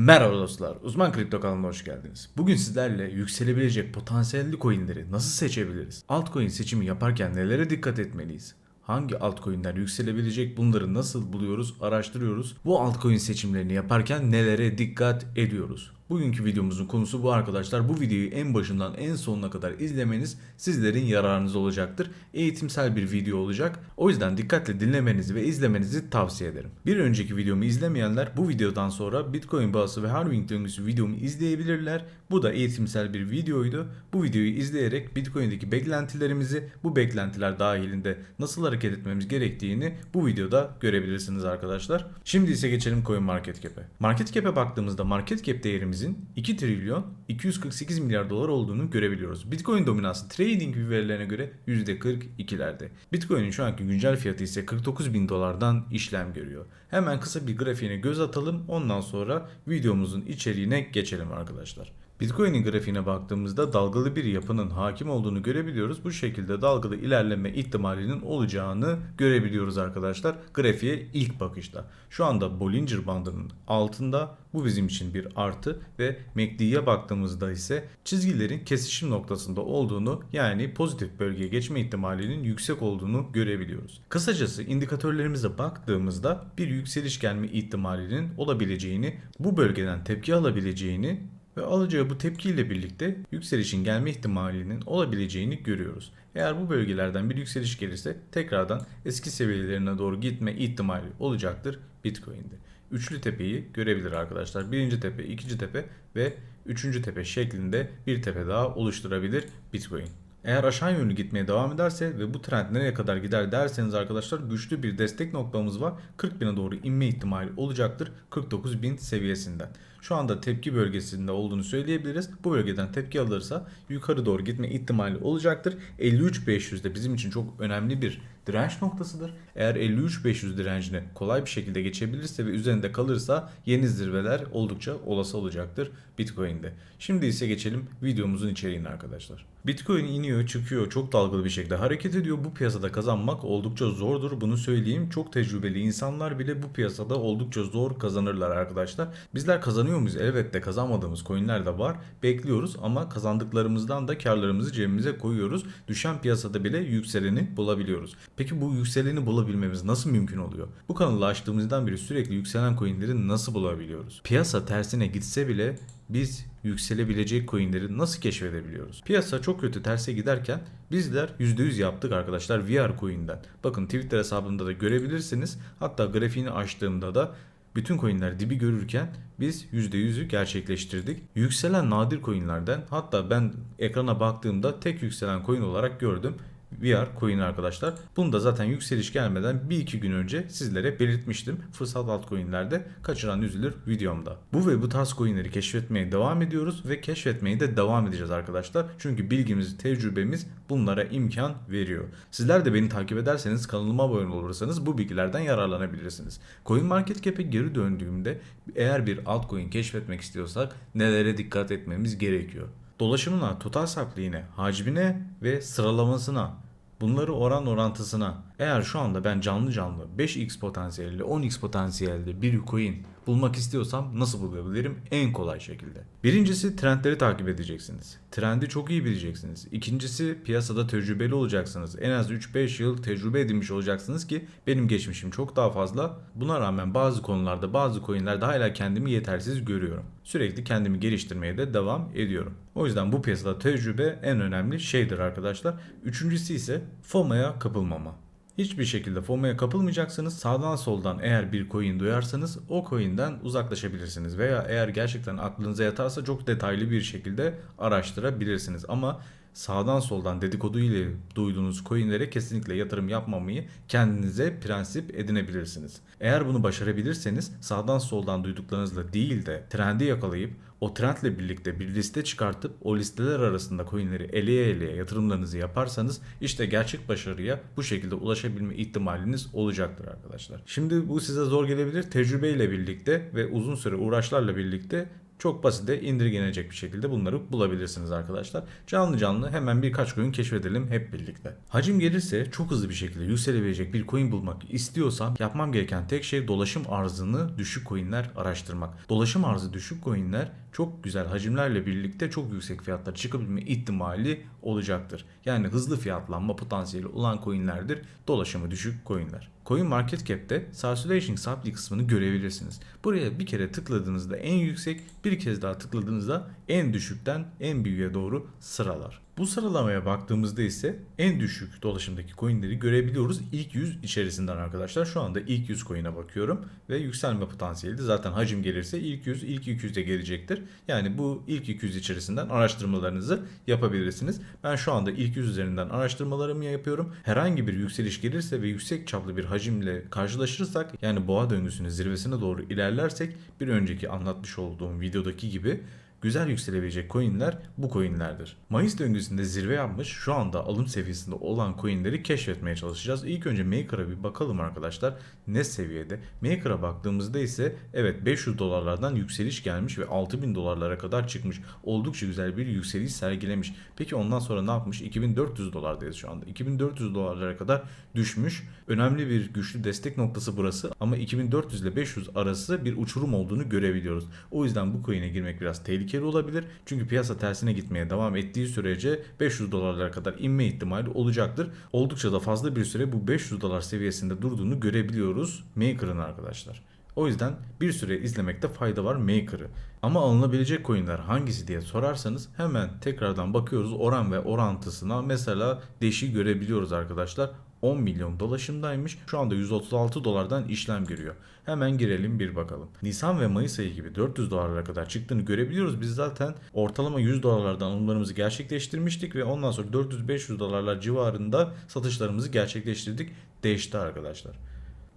Merhaba dostlar, Uzman Kripto kanalına hoş geldiniz. Bugün sizlerle yükselebilecek potansiyelli coinleri nasıl seçebiliriz? Altcoin seçimi yaparken nelere dikkat etmeliyiz? Hangi altcoin'ler yükselebilecek bunları nasıl buluyoruz, araştırıyoruz? Bu altcoin seçimlerini yaparken nelere dikkat ediyoruz? Bugünkü videomuzun konusu bu arkadaşlar. Bu videoyu en başından en sonuna kadar izlemeniz sizlerin yararınız olacaktır. Eğitimsel bir video olacak. O yüzden dikkatle dinlemenizi ve izlemenizi tavsiye ederim. Bir önceki videomu izlemeyenler bu videodan sonra Bitcoin bağısı ve halving döngüsü videomu izleyebilirler. Bu da eğitimsel bir videoydu. Bu videoyu izleyerek Bitcoin'deki beklentilerimizi, bu beklentiler dahilinde nasıl hareket etmemiz gerektiğini bu videoda görebilirsiniz arkadaşlar. Şimdi ise geçelim Coin Market Cap'e. Baktığımızda market değerimiz 2 trilyon 248 milyar dolar olduğunu görebiliyoruz. Bitcoin dominansı trading verilerine göre %42'lerde. Bitcoin'in şu anki güncel fiyatı ise 49 bin dolardan işlem görüyor. Hemen kısa bir grafiğine göz atalım ondan sonra videomuzun içeriğine geçelim arkadaşlar. Bitcoin'in grafiğine baktığımızda dalgalı bir yapının hakim olduğunu görebiliyoruz. Bu şekilde dalgalı ilerleme ihtimalinin olacağını görebiliyoruz arkadaşlar. Grafiğe ilk bakışta. Şu anda Bollinger bandının altında bu bizim için bir artı ve MACD'ye baktığımızda ise çizgilerin kesişim noktasında olduğunu yani pozitif bölgeye geçme ihtimalinin yüksek olduğunu görebiliyoruz. Kısacası indikatörlerimize baktığımızda bir yükseliş gelme ihtimalinin olabileceğini, bu bölgeden tepki alabileceğini ve alacağı bu tepkiyle birlikte yükselişin gelme ihtimalinin olabileceğini görüyoruz. Eğer bu bölgelerden bir yükseliş gelirse tekrardan eski seviyelerine doğru gitme ihtimali olacaktır Bitcoin'de. Üçlü tepeyi görebilir arkadaşlar. Birinci tepe, ikinci tepe ve üçüncü tepe şeklinde bir tepe daha oluşturabilir Bitcoin. Eğer aşağı yönlü gitmeye devam ederse ve bu trend nereye kadar gider derseniz arkadaşlar güçlü bir destek noktamız var. 40 bine doğru inme ihtimali olacaktır 49 bin seviyesinden. Şu anda tepki bölgesinde olduğunu söyleyebiliriz. Bu bölgeden tepki alırsa yukarı doğru gitme ihtimali olacaktır. 53.500 de bizim için çok önemli bir direnç noktasıdır. Eğer 53.500 direncini kolay bir şekilde geçebilirse ve üzerinde kalırsa yeni zirveler oldukça olası olacaktır Bitcoin'de. Şimdi ise geçelim videomuzun içeriğine arkadaşlar. Bitcoin iniyor, çıkıyor, çok dalgalı bir şekilde hareket ediyor. Bu piyasada kazanmak oldukça zordur. Bunu söyleyeyim. Çok tecrübeli insanlar bile bu piyasada oldukça zor kazanırlar arkadaşlar. Bizler kazanıyor muyuz? Elbette kazanmadığımız coinler de var. Bekliyoruz ama kazandıklarımızdan da karlarımızı cebimize koyuyoruz. Düşen piyasada bile yükseleni bulabiliyoruz. Peki bu yükseleni bulabilmemiz nasıl mümkün oluyor? Bu kanalı açtığımızdan beri sürekli yükselen coinleri nasıl bulabiliyoruz? Piyasa tersine gitse bile biz yükselebilecek coinleri nasıl keşfedebiliyoruz? Piyasa çok kötü terse giderken bizler %100 yaptık arkadaşlar VR coin'den. Bakın Twitter hesabımda da görebilirsiniz. Hatta grafiğini açtığımda da bütün coinler dibi görürken biz %100'ü gerçekleştirdik. Yükselen nadir coinlerden hatta ben ekrana baktığımda tek yükselen coin olarak gördüm. VR coin arkadaşlar. Bunu da zaten yükseliş gelmeden bir iki gün önce sizlere belirtmiştim. Fırsat altcoin'lerde kaçıran üzülür videomda. Bu ve bu tarz coin'leri keşfetmeye devam ediyoruz ve keşfetmeye de devam edeceğiz arkadaşlar. Çünkü bilgimiz, tecrübemiz bunlara imkan veriyor. Sizler de beni takip ederseniz kanalıma abone olursanız bu bilgilerden yararlanabilirsiniz. Coin Market Cap'e geri döndüğümde eğer bir altcoin keşfetmek istiyorsak nelere dikkat etmemiz gerekiyor? Dolaşımına, total saklığına, hacmine ve sıralamasına bunları oran orantısına eğer şu anda ben canlı canlı 5x potansiyelli 10x potansiyelde bir coin bulmak istiyorsam nasıl bulabilirim? En kolay şekilde. Birincisi trendleri takip edeceksiniz. Trendi çok iyi bileceksiniz. İkincisi piyasada tecrübeli olacaksınız. En az 3-5 yıl tecrübe edinmiş olacaksınız ki benim geçmişim çok daha fazla. Buna rağmen bazı konularda bazı coinlerde hala kendimi yetersiz görüyorum. Sürekli kendimi geliştirmeye de devam ediyorum. O yüzden bu piyasada tecrübe en önemli şeydir arkadaşlar. Üçüncüsü ise FOMO'ya kapılmama. Hiçbir şekilde FOMO'ya kapılmayacaksınız. Sağdan soldan eğer bir coin duyarsanız o coin'den uzaklaşabilirsiniz. Veya eğer gerçekten aklınıza yatarsa çok detaylı bir şekilde araştırabilirsiniz. Ama sağdan soldan dedikodu ile duyduğunuz coinlere kesinlikle yatırım yapmamayı kendinize prensip edinebilirsiniz. Eğer bunu başarabilirseniz sağdan soldan duyduklarınızla değil de trendi yakalayıp o trendle birlikte bir liste çıkartıp o listeler arasında coinleri eleye eleye yatırımlarınızı yaparsanız işte gerçek başarıya bu şekilde ulaşabilme ihtimaliniz olacaktır arkadaşlar. Şimdi bu size zor gelebilir. Tecrübeyle birlikte ve uzun süre uğraşlarla birlikte Çok basit de indirgenecek bir şekilde bunları bulabilirsiniz arkadaşlar. Canlı canlı hemen birkaç coin keşfedelim hep birlikte. Hacim gelirse çok hızlı bir şekilde yükselebilecek bir coin bulmak istiyorsam yapmam gereken tek şey dolaşım arzını düşük coinler araştırmak. Dolaşım arzı düşük coinler çok güzel hacimlerle birlikte çok yüksek fiyatlar çıkabilme ihtimali olacaktır. Yani hızlı fiyatlanma potansiyeli olan coinlerdir dolaşımı düşük coinler. Coin Market Cap'te Circulation Supply kısmını görebilirsiniz. Buraya bir kere tıkladığınızda en yüksek, bir kez daha tıkladığınızda en düşükten en büyüğe doğru sıralar. Bu sıralamaya baktığımızda ise en düşük dolaşımdaki coinleri görebiliyoruz ilk 100 içerisinden arkadaşlar. Şu anda ilk 100 coin'e bakıyorum ve yükselme potansiyeli de zaten hacim gelirse ilk 100, ilk 200 de gelecektir. Yani bu ilk 200 içerisinden araştırmalarınızı yapabilirsiniz. Ben şu anda ilk 100 üzerinden araştırmalarımı yapıyorum. Herhangi bir yükseliş gelirse ve yüksek çaplı bir hacimle karşılaşırsak yani boğa döngüsünün zirvesine doğru ilerlersek bir önceki anlatmış olduğum videodaki gibi güzel yükselebilecek coinler bu coinlerdir. Mayıs döngüsünde zirve yapmış şu anda alım seviyesinde olan coinleri keşfetmeye çalışacağız. İlk önce Maker'a bir bakalım arkadaşlar ne seviyede. Maker'a baktığımızda ise evet 500 dolarlardan yükseliş gelmiş ve 6000 dolarlara kadar çıkmış. Oldukça güzel bir yükseliş sergilemiş. Peki ondan sonra ne yapmış? 2400 dolardayız şu anda. 2400 dolarlara kadar düşmüş. Önemli bir güçlü destek noktası burası ama 2400 ile 500 arası bir uçurum olduğunu görebiliyoruz. O yüzden bu coin'e girmek biraz tehlikeli olabilir. Çünkü piyasa tersine gitmeye devam ettiği sürece 500 dolarlara kadar inme ihtimali olacaktır. Oldukça da fazla bir süre bu 500 dolar seviyesinde durduğunu görebiliyoruz Maker'ın arkadaşlar. O yüzden bir süre izlemekte fayda var Maker'ı. Ama alınabilecek coinler hangisi diye sorarsanız hemen tekrardan bakıyoruz oran ve orantısına. Mesela Dash'i görebiliyoruz arkadaşlar. 10 milyon dolaşımdaymış. Şu anda 136 dolardan işlem görüyor. Hemen girelim bir bakalım. Nisan ve Mayıs ayı gibi 400 dolarlara kadar çıktığını görebiliyoruz. Biz zaten ortalama 100 dolarlardan alımlarımızı gerçekleştirmiştik ve ondan sonra 400-500 dolarlar civarında satışlarımızı gerçekleştirdik. Değişti arkadaşlar.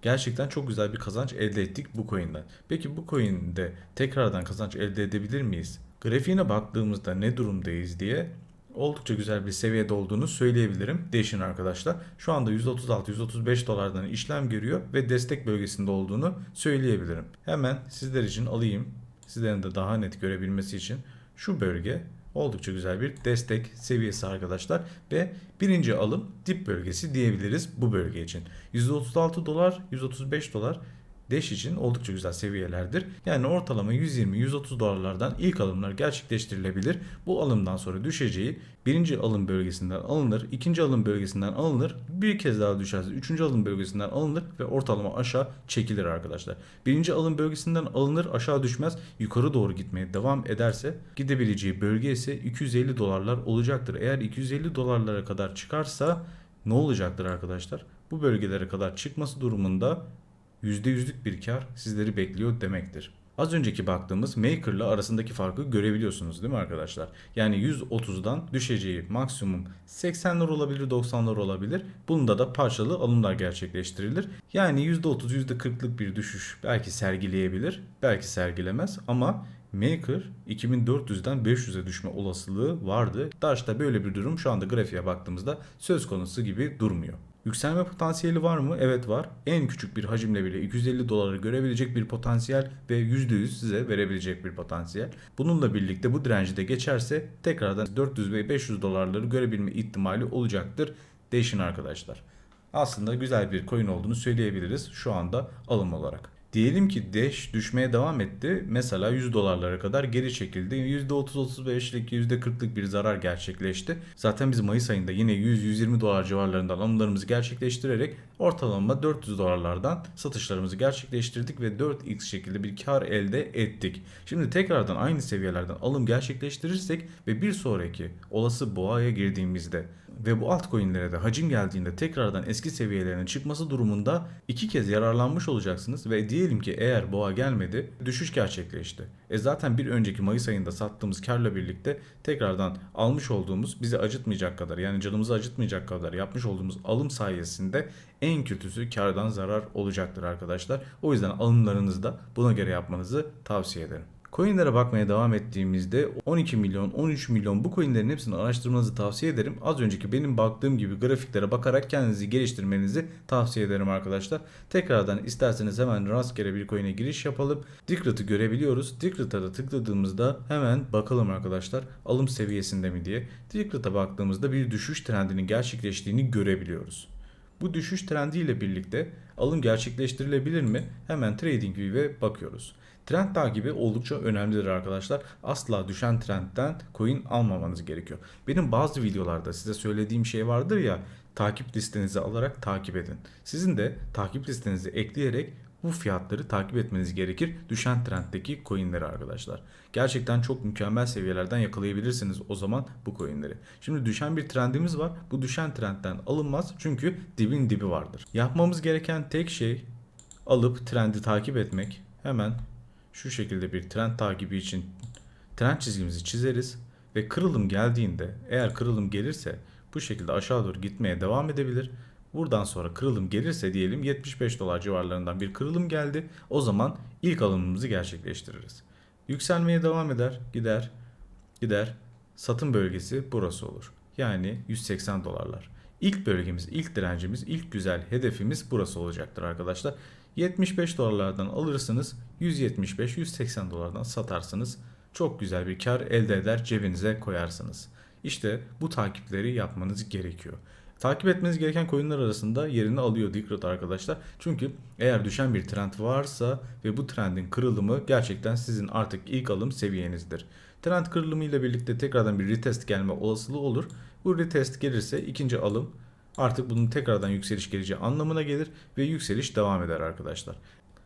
Gerçekten çok güzel bir kazanç elde ettik bu coin'den. Peki bu coin'de tekrardan kazanç elde edebilir miyiz? Grafiğine baktığımızda ne durumdayız diye oldukça güzel bir seviyede olduğunu söyleyebilirim. Değişin arkadaşlar. Şu anda 136-135 dolardan işlem görüyor ve destek bölgesinde olduğunu söyleyebilirim. Hemen sizler için alayım. Sizlerin de daha net görebilmesi için şu bölge oldukça güzel bir destek seviyesi arkadaşlar ve birinci alım dip bölgesi diyebiliriz bu bölge için. 136 dolar, 135 dolar Dash için oldukça güzel seviyelerdir. Yani ortalama 120-130 dolarlardan ilk alımlar gerçekleştirilebilir. Bu alımdan sonra düşeceği birinci alım bölgesinden alınır, ikinci alım bölgesinden alınır, bir kez daha düşerse üçüncü alım bölgesinden alınır ve ortalama aşağı çekilir arkadaşlar. Birinci alım bölgesinden alınır aşağı düşmez yukarı doğru gitmeye devam ederse gidebileceği bölge ise 250 dolarlar olacaktır. Eğer 250 dolarlara kadar çıkarsa ne olacaktır arkadaşlar? Bu bölgelere kadar çıkması durumunda %100'lük bir kar sizleri bekliyor demektir. Az önceki baktığımız Maker ile arasındaki farkı görebiliyorsunuz değil mi arkadaşlar? Yani 130'dan düşeceği maksimum 80'ler olabilir 90'lar olabilir. Bunda da parçalı alımlar gerçekleştirilir. Yani %30 %40'lık bir düşüş belki sergileyebilir belki sergilemez ama Maker 2400'den 500'e düşme olasılığı vardı. Dash'ta böyle bir durum şu anda grafiğe baktığımızda söz konusu gibi durmuyor. Yükselme potansiyeli var mı? Evet var. En küçük bir hacimle bile 250 doları görebilecek bir potansiyel ve %100 size verebilecek bir potansiyel. Bununla birlikte bu direnci de geçerse tekrardan 400 ve 500 dolarları görebilme ihtimali olacaktır. Değişin arkadaşlar. Aslında güzel bir coin olduğunu söyleyebiliriz şu anda alım olarak. Diyelim ki Dash düşmeye devam etti. Mesela 100 dolarlara kadar geri çekildi. %30-35'lik %40'lık bir zarar gerçekleşti. Zaten biz Mayıs ayında yine 100-120 dolar civarlarından alımlarımızı gerçekleştirerek ortalama 400 dolarlardan satışlarımızı gerçekleştirdik ve 4x şekilde bir kar elde ettik. Şimdi tekrardan aynı seviyelerden alım gerçekleştirirsek ve bir sonraki olası boğaya girdiğimizde ve bu altcoin'lere de hacim geldiğinde tekrardan eski seviyelerine çıkması durumunda iki kez yararlanmış olacaksınız ve diyelim ki eğer boğa gelmedi düşüş gerçekleşti. E zaten bir önceki Mayıs ayında sattığımız karla birlikte tekrardan almış olduğumuz bizi acıtmayacak kadar yani canımızı acıtmayacak kadar yapmış olduğumuz alım sayesinde en kötüsü kardan zarar olacaktır arkadaşlar. O yüzden alımlarınızda buna göre yapmanızı tavsiye ederim. Coinlere bakmaya devam ettiğimizde 12 milyon, 13 milyon bu coinlerin hepsini araştırmanızı tavsiye ederim. Az önceki benim baktığım gibi grafiklere bakarak kendinizi geliştirmenizi tavsiye ederim arkadaşlar. Tekrardan isterseniz hemen rastgele bir coin'e giriş yapalım. Dikrat'ı görebiliyoruz. Dikrat'a da tıkladığımızda hemen bakalım arkadaşlar alım seviyesinde mi diye. Dikrat'a baktığımızda bir düşüş trendinin gerçekleştiğini görebiliyoruz. Bu düşüş trendiyle birlikte alım gerçekleştirilebilir mi? Hemen TradingView'e bakıyoruz. Trend takibi oldukça önemlidir arkadaşlar. Asla düşen trendten coin almamanız gerekiyor. Benim bazı videolarda size söylediğim şey vardır ya takip listenizi alarak takip edin. Sizin de takip listenizi ekleyerek bu fiyatları takip etmeniz gerekir. Düşen trenddeki coinleri arkadaşlar. Gerçekten çok mükemmel seviyelerden yakalayabilirsiniz o zaman bu coinleri. Şimdi düşen bir trendimiz var. Bu düşen trendten alınmaz çünkü dibin dibi vardır. Yapmamız gereken tek şey alıp trendi takip etmek. Hemen şu şekilde bir trend takibi için trend çizgimizi çizeriz ve kırılım geldiğinde eğer kırılım gelirse bu şekilde aşağı doğru gitmeye devam edebilir. Buradan sonra kırılım gelirse diyelim 75 dolar civarlarından bir kırılım geldi. O zaman ilk alımımızı gerçekleştiririz. Yükselmeye devam eder, gider, gider. Satım bölgesi burası olur. Yani 180 dolarlar. İlk bölgemiz, ilk direncimiz, ilk güzel hedefimiz burası olacaktır arkadaşlar. 75 dolarlardan alırsınız, 175-180 dolardan satarsınız. Çok güzel bir kar elde eder, cebinize koyarsınız. İşte bu takipleri yapmanız gerekiyor. Takip etmeniz gereken coinler arasında yerini alıyor Dikrat arkadaşlar. Çünkü eğer düşen bir trend varsa ve bu trendin kırılımı gerçekten sizin artık ilk alım seviyenizdir. Trend kırılımı ile birlikte tekrardan bir retest gelme olasılığı olur. Bu retest gelirse ikinci alım artık bunun tekrardan yükseliş geleceği anlamına gelir ve yükseliş devam eder arkadaşlar.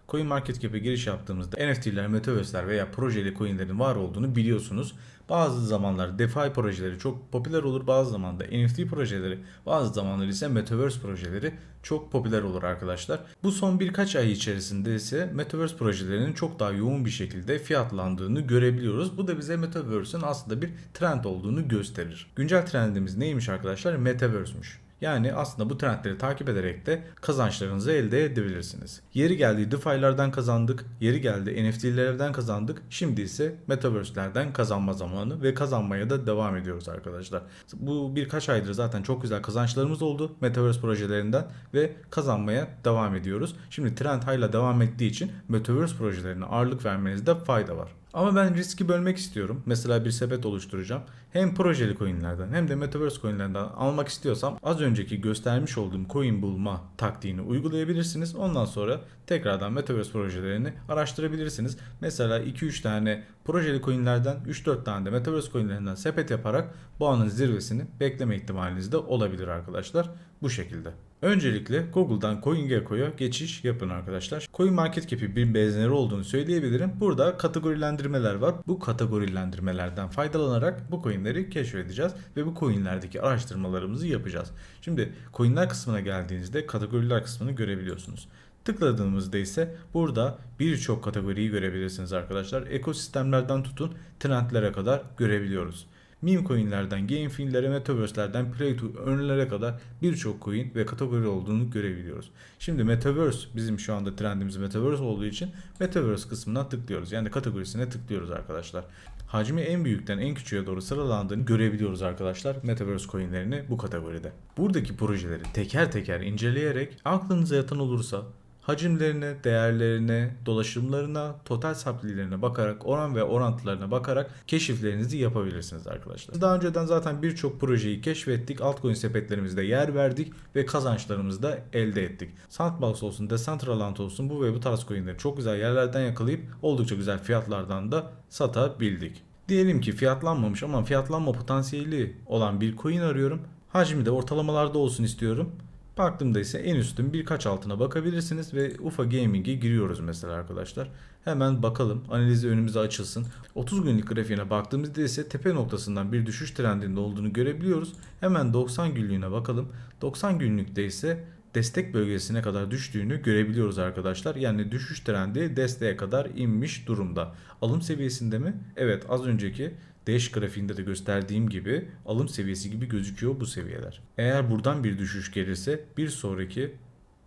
CoinMarketCap'e giriş yaptığımızda NFT'ler, Metaverse'ler veya projeli coinlerin var olduğunu biliyorsunuz. Bazı zamanlar DeFi projeleri çok popüler olur. Bazı zamanlarda NFT projeleri, bazı zamanlar ise Metaverse projeleri çok popüler olur arkadaşlar. Bu son birkaç ay içerisinde ise Metaverse projelerinin çok daha yoğun bir şekilde fiyatlandığını görebiliyoruz. Bu da bize Metaverse'ün aslında bir trend olduğunu gösterir. Güncel trendimiz neymiş arkadaşlar? Metaverse'müş. Yani aslında bu trendleri takip ederek de kazançlarınızı elde edebilirsiniz. Yeri geldi DeFi'lerden kazandık, yeri geldi NFT'lerden kazandık. Şimdi ise Metaverse'lerden kazanma zamanı ve kazanmaya da devam ediyoruz arkadaşlar. Bu birkaç aydır zaten çok güzel kazançlarımız oldu Metaverse projelerinden ve kazanmaya devam ediyoruz. Şimdi trend hala devam ettiği için Metaverse projelerine ağırlık vermenizde fayda var. Ama ben riski bölmek istiyorum. Mesela bir sepet oluşturacağım. Hem projeli coinlerden hem de metaverse coinlerden almak istiyorsam az önceki göstermiş olduğum coin bulma taktiğini uygulayabilirsiniz. Ondan sonra tekrardan metaverse projelerini araştırabilirsiniz. Mesela 2-3 tane projeli coinlerden 3-4 tane de metaverse coinlerinden sepet yaparak bu anın zirvesini bekleme ihtimaliniz de olabilir arkadaşlar. Bu şekilde. Öncelikle Google'dan CoinGecko'ya geçiş yapın arkadaşlar. CoinMarketCap'i bir benzeri olduğunu söyleyebilirim. Burada kategorilendirmeler var. Bu kategorilendirmelerden faydalanarak bu coinleri keşfedeceğiz ve bu coinlerdeki araştırmalarımızı yapacağız. Şimdi coinler kısmına geldiğinizde kategoriler kısmını görebiliyorsunuz. Tıkladığımızda ise burada birçok kategoriyi görebilirsiniz arkadaşlar. Ekosistemlerden tutun trendlere kadar görebiliyoruz. Meme coinlerden, game filmlere, metaverse'lerden play to earn'lere kadar birçok coin ve kategori olduğunu görebiliyoruz. Şimdi metaverse bizim şu anda trendimiz metaverse olduğu için metaverse kısmına tıklıyoruz. Yani kategorisine tıklıyoruz arkadaşlar. Hacmi en büyükten en küçüğe doğru sıralandığını görebiliyoruz arkadaşlar Metaverse coinlerini bu kategoride. Buradaki projeleri teker teker inceleyerek aklınıza yatan olursa hacimlerine, değerlerine, dolaşımlarına, total saplilerine bakarak, oran ve orantılarına bakarak keşiflerinizi yapabilirsiniz arkadaşlar. Daha önceden zaten birçok projeyi keşfettik, altcoin sepetlerimizde yer verdik ve kazançlarımızı da elde ettik. Sandbox olsun, Decentraland olsun bu ve bu tarz coinleri çok güzel yerlerden yakalayıp oldukça güzel fiyatlardan da satabildik. Diyelim ki fiyatlanmamış ama fiyatlanma potansiyeli olan bir coin arıyorum. Hacmi de ortalamalarda olsun istiyorum. Baktığımda ise en üstün birkaç altına bakabilirsiniz ve UFA Gaming'e giriyoruz mesela arkadaşlar. Hemen bakalım analizi önümüze açılsın. 30 günlük grafiğine baktığımızda ise tepe noktasından bir düşüş trendinde olduğunu görebiliyoruz. Hemen 90 günlüğüne bakalım. 90 günlükte ise destek bölgesine kadar düştüğünü görebiliyoruz arkadaşlar. Yani düşüş trendi desteğe kadar inmiş durumda. Alım seviyesinde mi? Evet az önceki Dash grafiğinde de gösterdiğim gibi alım seviyesi gibi gözüküyor bu seviyeler. Eğer buradan bir düşüş gelirse bir sonraki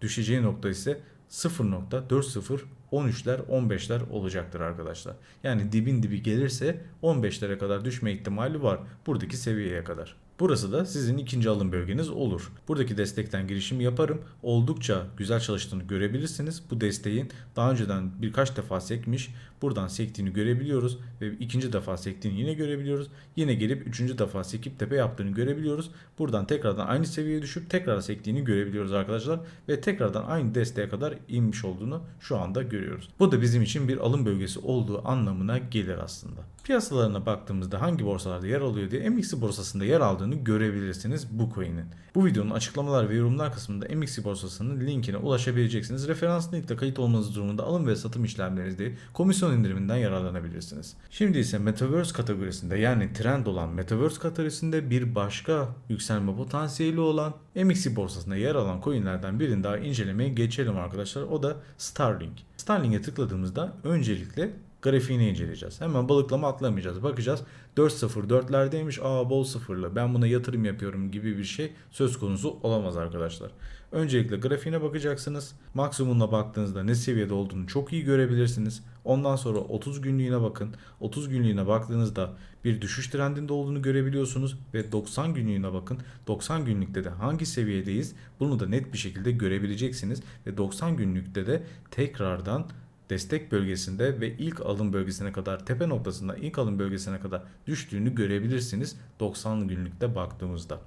düşeceği nokta ise 0.40 13'ler 15'ler olacaktır arkadaşlar. Yani dibin dibi gelirse 15'lere kadar düşme ihtimali var buradaki seviyeye kadar. Burası da sizin ikinci alım bölgeniz olur. Buradaki destekten girişim yaparım. Oldukça güzel çalıştığını görebilirsiniz. Bu desteğin daha önceden birkaç defa sekmiş. Buradan sektiğini görebiliyoruz ve ikinci defa sektiğini yine görebiliyoruz. Yine gelip üçüncü defa sekip tepe yaptığını görebiliyoruz. Buradan tekrardan aynı seviyeye düşüp tekrar sektiğini görebiliyoruz arkadaşlar. Ve tekrardan aynı desteğe kadar inmiş olduğunu şu anda görüyoruz. Bu da bizim için bir alım bölgesi olduğu anlamına gelir aslında. Piyasalarına baktığımızda hangi borsalarda yer alıyor diye MXC borsasında yer aldığını görebilirsiniz bu coin'in. Bu videonun açıklamalar ve yorumlar kısmında MXC borsasının linkine ulaşabileceksiniz. Referans linkle kayıt olmanız durumunda alım ve satım işlemlerinizde komisyon indiriminden yararlanabilirsiniz. Şimdi ise Metaverse kategorisinde yani trend olan Metaverse kategorisinde bir başka yükselme potansiyeli olan MXC borsasında yer alan coinlerden birini daha incelemeye geçelim arkadaşlar. O da Starlink. Starlink'e tıkladığımızda öncelikle grafiğini inceleyeceğiz. Hemen balıklama atlamayacağız. Bakacağız 4.04'lerdeymiş. Aa bol sıfırlı. Ben buna yatırım yapıyorum gibi bir şey söz konusu olamaz arkadaşlar. Öncelikle grafiğine bakacaksınız. Maksimumuna baktığınızda ne seviyede olduğunu çok iyi görebilirsiniz. Ondan sonra 30 günlüğüne bakın. 30 günlüğüne baktığınızda bir düşüş trendinde olduğunu görebiliyorsunuz ve 90 günlüğüne bakın. 90 günlükte de hangi seviyedeyiz bunu da net bir şekilde görebileceksiniz ve 90 günlükte de tekrardan destek bölgesinde ve ilk alım bölgesine kadar tepe noktasında ilk alım bölgesine kadar düştüğünü görebilirsiniz 90 günlükte baktığımızda.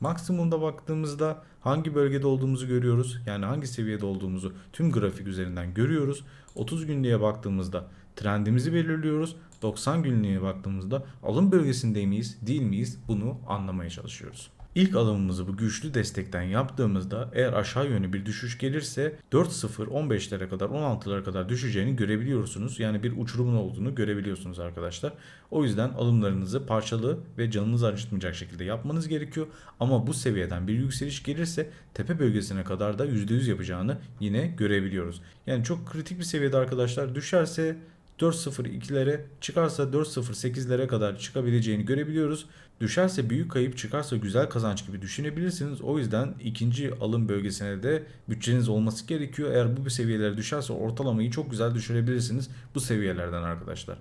Maksimumda baktığımızda hangi bölgede olduğumuzu görüyoruz. Yani hangi seviyede olduğumuzu tüm grafik üzerinden görüyoruz. 30 günlüğe baktığımızda trendimizi belirliyoruz. 90 günlüğe baktığımızda alım bölgesinde miyiz, değil miyiz bunu anlamaya çalışıyoruz. İlk alımımızı bu güçlü destekten yaptığımızda eğer aşağı yönlü bir düşüş gelirse 4.0 15'lere kadar 16'lara kadar düşeceğini görebiliyorsunuz. Yani bir uçurumun olduğunu görebiliyorsunuz arkadaşlar. O yüzden alımlarınızı parçalı ve canınızı acıtmayacak şekilde yapmanız gerekiyor. Ama bu seviyeden bir yükseliş gelirse tepe bölgesine kadar da %100 yapacağını yine görebiliyoruz. Yani çok kritik bir seviyede arkadaşlar düşerse 4.02'lere çıkarsa 4.08'lere kadar çıkabileceğini görebiliyoruz. Düşerse büyük kayıp çıkarsa güzel kazanç gibi düşünebilirsiniz. O yüzden ikinci alım bölgesine de bütçeniz olması gerekiyor. Eğer bu seviyelere düşerse ortalamayı çok güzel düşürebilirsiniz bu seviyelerden arkadaşlar.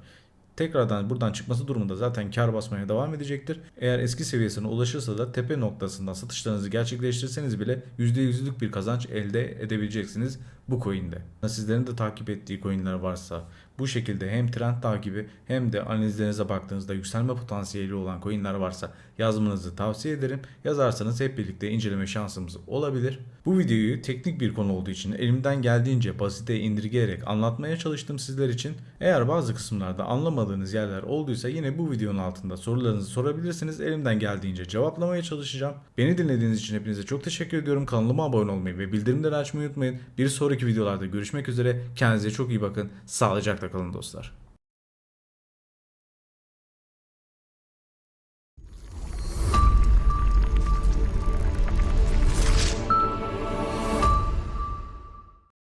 Tekrardan buradan çıkması durumunda zaten kar basmaya devam edecektir. Eğer eski seviyesine ulaşırsa da tepe noktasından satışlarınızı gerçekleştirseniz bile %100'lük bir kazanç elde edebileceksiniz bu coin'de. Sizlerin de takip ettiği coin'ler varsa bu şekilde hem trend takibi hem de analizlerinize baktığınızda yükselme potansiyeli olan coin'ler varsa yazmanızı tavsiye ederim. Yazarsanız hep birlikte inceleme şansımız olabilir. Bu videoyu teknik bir konu olduğu için elimden geldiğince basite indirgeyerek anlatmaya çalıştım sizler için. Eğer bazı kısımlarda anlamadığınız yerler olduysa yine bu videonun altında sorularınızı sorabilirsiniz. Elimden geldiğince cevaplamaya çalışacağım. Beni dinlediğiniz için hepinize çok teşekkür ediyorum. Kanalıma abone olmayı ve bildirimleri açmayı unutmayın. Bir sonraki videolarda görüşmek üzere. Kendinize çok iyi bakın. Sağlıcakla kalın dostlar.